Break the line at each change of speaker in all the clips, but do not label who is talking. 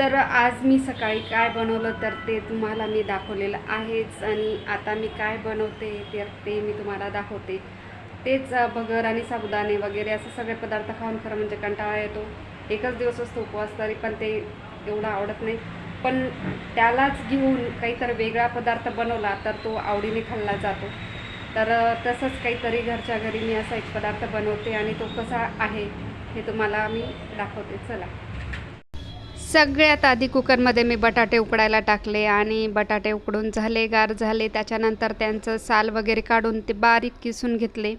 तर आज मी सकाळी काय बनवलं तर ते तुम्हाला मी दाखवलेलं आहेच आणि आता मी काय बनवते तर ते मी तुम्हाला दाखवते. तेच भगर आणि साबुदाणे वगैरे असे सगळे पदार्थ खाऊन खरं म्हणजे कंटाळा येतो. एकच दिवस असतो उपवास तरी पण ते एवढं आवडत नाही. पण त्यालाच घेऊन काहीतरी वेगळा पदार्थ बनवला तर तो आवडीने खाल्ला जातो. तर तसंच काहीतरी घरच्या घरी मी असा एक पदार्थ बनवते आणि तो कसा आहे हे तुम्हाला मी दाखवते. चला. सगळ्यात आधी कुकरमध्ये मी बटाटे उकडायला टाकले आणि बटाटे उकडून झाले गार झाले. त्याच्यानंतर त्यांचं साल वगैरे काढून ते बारीक किसून घेतले.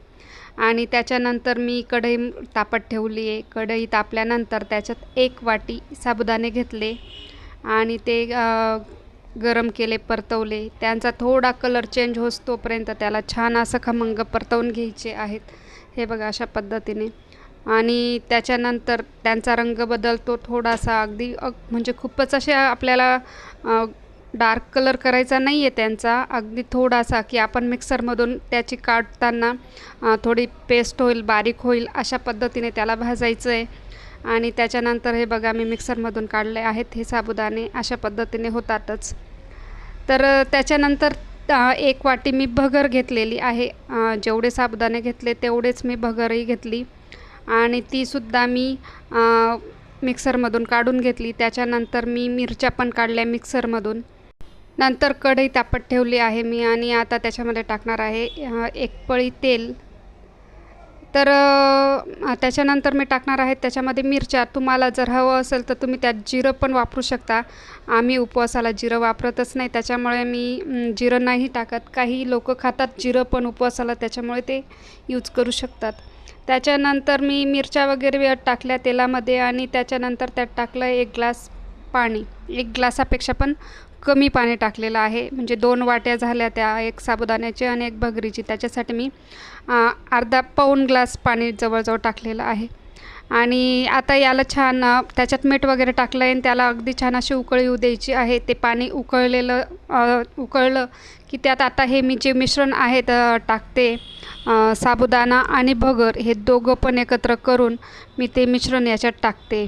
आणि त्याच्यानंतर मी कढई तापत ठेवली आहे. कढई तापल्यानंतर त्याच्यात एक वाटी साबुदाणे घेतले आणि ते गरम केले परतवले. त्यांचा थोडा कलर चेंज होस तोपर्यंत त्याला छान असं खमंग परतवून घ्यायचे आहेत. हे बघा अशा पद्धतीने. आणि त्याच्यानंतर त्यांचा रंग बदलतो थोडासा अगदी अग म्हणजे खूपच असे आपल्याला डार्क कलर करायचा नाही आहे त्यांचा. अगदी थोडासा की आपण मिक्सरमधून त्याची काढताना थोडी पेस्ट होईल बारीक होईल अशा पद्धतीने त्याला भाजायचं आहे आणि त्याच्यानंतर हे बघा मी मिक्सरमधून काढले आहेत हे साबुदाणे अशा पद्धतीने होतातच. तर त्याच्यानंतर एक वाटी मी भगर घेतलेली आहे. जेवढे साबुदाणे घेतले तेवढेच मी भगरही घेतली. आणि तीसुद्धा मी मिक्सरमधून काढून घेतली. त्याच्यानंतर मी मिरच्या पण काढल्या मिक्सरमधून. नंतर कढई तापत ठेवली आहे मी आणि आता त्याच्यामध्ये टाकणार आहे एक पळी तेल. तर त्याच्यानंतर मी टाकणार आहे. त्याच्यामध्ये मिरच्या. तुम्हाला जर हवं असेल तर तुम्ही त्यात जिरं पण वापरू शकता. आम्ही उपवासाला जिरं वापरतच नाही. त्याच्यामुळे मी जिरं नाही टाकत. काही लोक खातात जिरं पण उपवासाला. त्याच्यामुळे ते यूज करू शकतात. त्याच्यानंतर मी मिरच्या वगैरे टाकल्या तेलामध्ये आणि त्याच्यानंतर त्यात टाकलं एक ग्लास पाणी. एक ग्लासापेक्षा पण कमी पाणी टाकलेलं आहे. म्हणजे दोन वाट्या झाल्या त्या एक साबुदाण्याची आणि एक भगरीची. त्याच्यासाठी मी अर्धा पाऊण ग्लास पाणी जवळजवळ टाकलेलं आहे. आणि आता याला छान त्याच्यात मीठ वगैरे टाकलं आहे आणि त्याला अगदी छान अशी उकळी येऊ द्यायची आहे. ते पाणी उकळलेलं उकळलं की त्यात आता हे मी जे मिश्रण आहे टाकते साबुदाणा आणि भगर हे दोघं पण एकत्र करून मी ते मिश्रण याच्यात टाकते.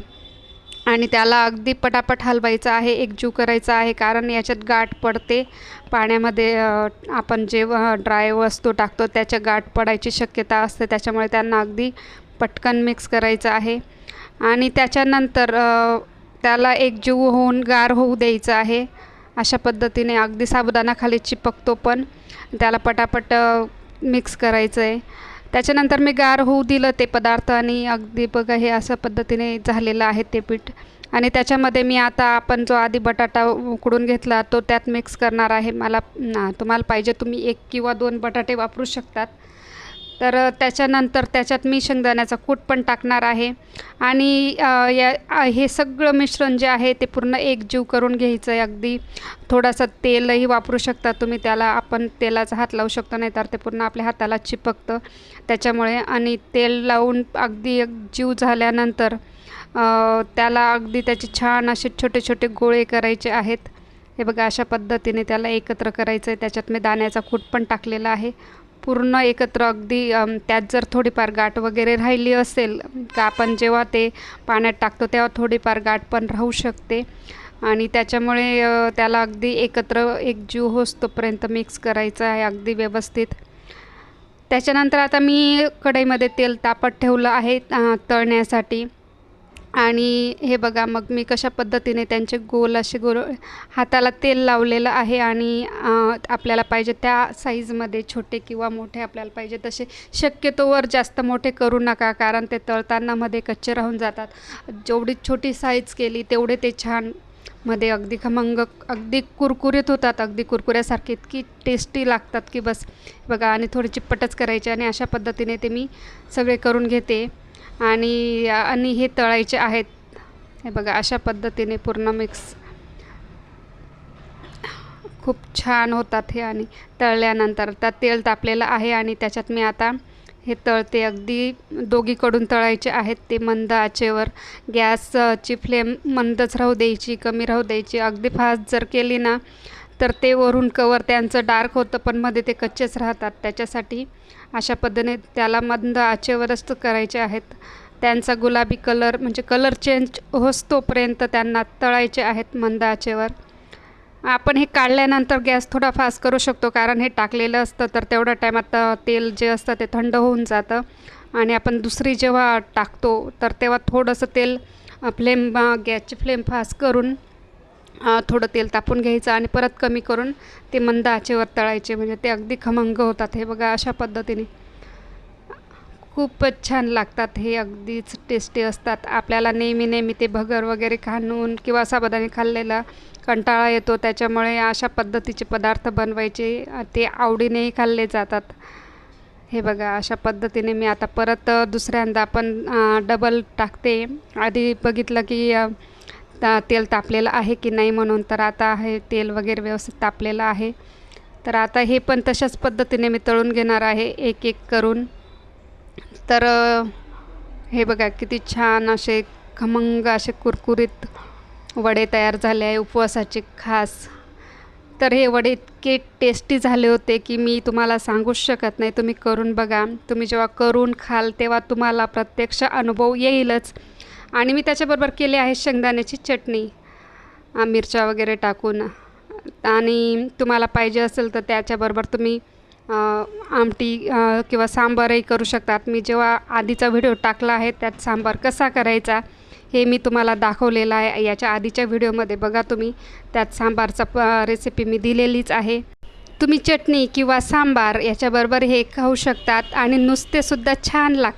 आणि त्याला अगदी पटापट हलवायचं आहे एकजीव करायचा आहे कारण याच्यात गाठ पडते. पाण्यामध्ये आपण जे ड्राय वस्तू टाकतो त्याच्या गाठ पडायची शक्यता असते. त्याच्यामुळे त्यांना अगदी पटकन मिक्स करायचं आहे. आणि त्याच्यानंतर त्याला एकजीव होऊन गार होऊ द्यायचं आहे. अशा पद्धतीने अगदी साबुदाणा खाली चिपकतो पण. त्याला पटापट मिक्स करायचं आहे त्याच्यानंतर मी गार होऊ दिलं ते पदार्थ आणि अगदी बघा हे असं पद्धतीने झालेलं आहे ते पीठ. आणि त्याच्यामध्ये मी आता आपण जो आधी बटाटा उकडून घेतला तो त्यात मिक्स करणार आहे. मला ना तुम्हाला पाहिजे तुम्ही एक किंवा दोन बटाटे वापरू शकतात. तर त्याच्यानंतर त्याच्यात मी शेंगदाण्याचा कूट पण टाकणार आहे. आणि या हे सगळं मिश्रण जे आहे ते पूर्ण एकजीव करून घ्यायचं आहे अगदी. थोडासा तेलही वापरू शकता तुम्ही त्याला आपण तेलाचा हात लावू शकतो नाही तर ते पूर्ण आपल्या हाताला चिपकतं. त्याच्यामुळे आणि तेल लावून अगदी एकजीव झाल्यानंतर त्याला अगदी त्याचे छान असे छोटे छोटे गोळे करायचे आहेत. हे बघा अशा पद्धतीने त्याला एकत्र करायचं आहे त्याच्यात मी दाण्याचा कूट पण टाकलेला आहे. पूर्ण एकत्र अगदी त्यात जर थोडीफार गाठ वगैरे राहिली असेल का आपण जेव्हा ते पाण्यात टाकतो तेव्हा थोडीफार गाठ पण राहू शकते. आणि त्याच्यामुळे त्याला अगदी एकत्र एकजीव होस तोपर्यंत मिक्स करायचं आहे अगदी व्यवस्थित. त्याच्यानंतर आता मी कढईमध्ये तेल तापत ठेवलं आहे तळण्यासाठी. आणि हे बघा मग मी कशा पद्धतीने त्यांचे गोल असे गोल हाताला तेल लावलेलं आहे आणि आपल्याला पाहिजे त्या साईजमध्ये छोटे किंवा मोठे आपल्याला पाहिजे तसे शक्यतोवर जास्त मोठे करू नका कारण ते तळताना मध्ये कच्चे राहून जातात. जेवढी छोटी साईज केली तेवढे ते छानमध्ये अगदी खमंग अगदी कुरकुरीत होतात अगदी कुरकुऱ्यासारखे इतकी टेस्टी लागतात की बस. बघा आणि थोडी चिप्पटच करायची आणि अशा पद्धतीने ते मी सगळे करून घेते. आणि आणि हे तळायचे आहेत. हे बघा अशा पद्धतीने पूर्ण मिक्स खूप छान होतात हे आणि तळल्यानंतर. त्यात तेल तापलेलं आहे आणि त्याच्यात मी आता हे तळते. अगदी दोघीकडून तळायचे आहेत. ते मंद आचेवर. गॅसची फ्लेम मंदच राहू द्यायची कमी राहू द्यायची. अगदी फास्ट जर केली ना तर ते वरून कवर त्यांचं डार्क होतं पण मध्ये ते कच्चेच राहतात. त्याच्यासाठी अशा पद्धतीने त्याला मंद आचेवरच करायचे आहेत. त्यांचा गुलाबी कलर म्हणजे कलर चेंज होस्तोपर्यंत त्यांना तळायचे आहेत मंद आचेवर. आपण हे काढल्यानंतर गॅस थोडा फास्ट करू शकतो कारण हे टाकलेलं असतं तर तेवढ्या टायमात तेल जे असतं ते थंड होऊन जातं. आणि आपण दुसरी जेव्हा टाकतो तर तेव्हा थोडंसं तेल फ्लेम गॅसची फ्लेम फास्ट करून थोडं तेल तापून घ्यायचं आणि परत कमी करून ते मंद आचेवर तळायचे. म्हणजे ते अगदी खमंग होतात हे बघा अशा पद्धतीने. खूपच छान लागतात हे अगदीच टेस्टी असतात. आपल्याला नेहमी नेहमी ते भगर वगैरे खाणून किंवा साबदाने खाल्लेला कंटाळा येतो. त्याच्यामुळे अशा पद्धतीचे पदार्थ बनवायचे. ते आवडीनेही खाल्ले जातात. हे बघा अशा पद्धतीने मी आता परत दुसऱ्यांदा पण डबल टाकते. आधी बघितलं की ता तेल तापलेलं आहे की नाही म्हणून तर आता हे तेल वगैरे व्यवस्थित तापलेलं आहे. तर आता हे पण तशाच पद्धतीने मी तळून घेणार आहे एक एक करून. तर हे बघा किती छान असे खमंग असे कुरकुरीत वडे तयार झाले आहे उपवासाचे खास. तर हे वडे इतके टेस्टी झाले होते की मी तुम्हाला सांगूच शकत नाही. तुम्ही करून बघा. तुम्ही जेव्हा करून खाल तेव्हा तुम्हाला प्रत्यक्ष अनुभव येईलच. आणि मी त्याच्याबरोबर केले आहे शेंगदाण्याची चटणी मिरच्या वगैरे टाकून. आणि तुम्हाला पाहिजे असेल तर त्याच्याबरोबर तुम्ही आमटी किंवा सांबारही करू शकतात. मी जेव्हा आधीचा व्हिडिओ टाकला आहे त्यात सांबार कसा करायचा हे मी तुम्हाला दाखवलेलं आहे. याच्या आधीच्या व्हिडिओमध्ये बघा तुम्ही त्यात सांबारचा प रेसिपी मी दिलेलीच आहे. तुम्ही चटणी किंवा सांबार याच्याबरोबर हे खाऊ शकतात आणि नुसतेसुद्धा छान लागतात